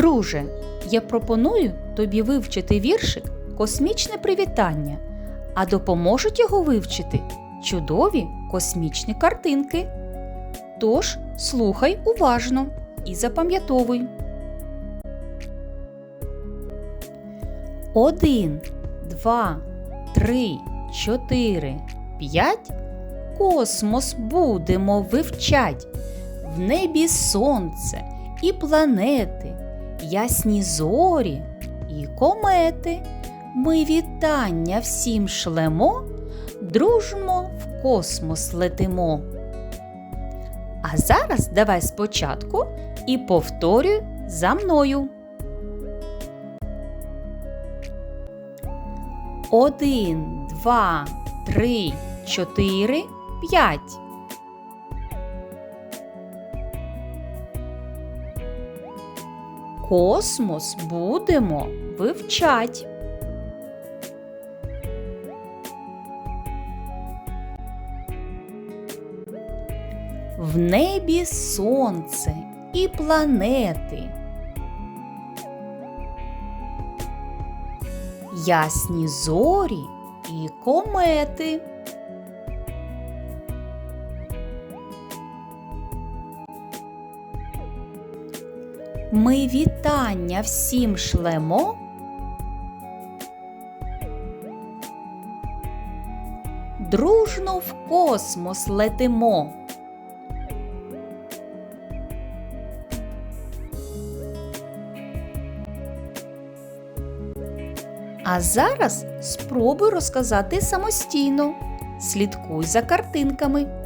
Друже, я пропоную тобі вивчити віршик Космічне привітання, а допоможуть його вивчити чудові космічні картинки. Тож слухай уважно і запам'ятовуй. Один, два, три, чотири, п'ять. Космос будемо вивчать. В небі сонце і планети, ясні зорі і комети. Ми вітання всім шлемо, дружно в космос летимо. А зараз давай спочатку і повторюй за мною. Один, два, три, чотири, п'ять. Космос будемо вивчать. В небі сонце і планети. Ясні зорі і комети. Ми вітання всім шлемо. Дружно в космос летимо. А зараз спробуй розказати самостійно. Слідкуй за картинками.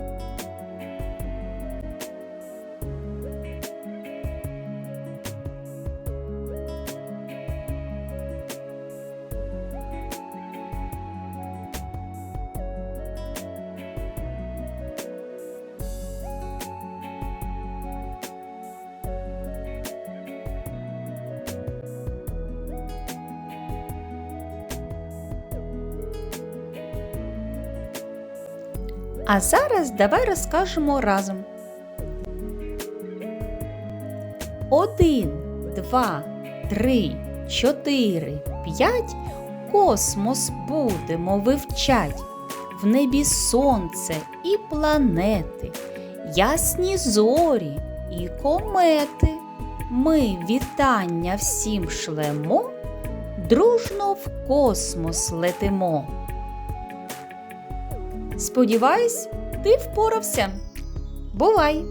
А зараз давай розкажемо разом. Один, два, три, чотири, п'ять. Космос будемо вивчать. В небі сонце і планети, ясні зорі і комети. Ми вітання всім шлемо, дружно в космос летимо. Сподіваюсь, ти впорався. Бувай!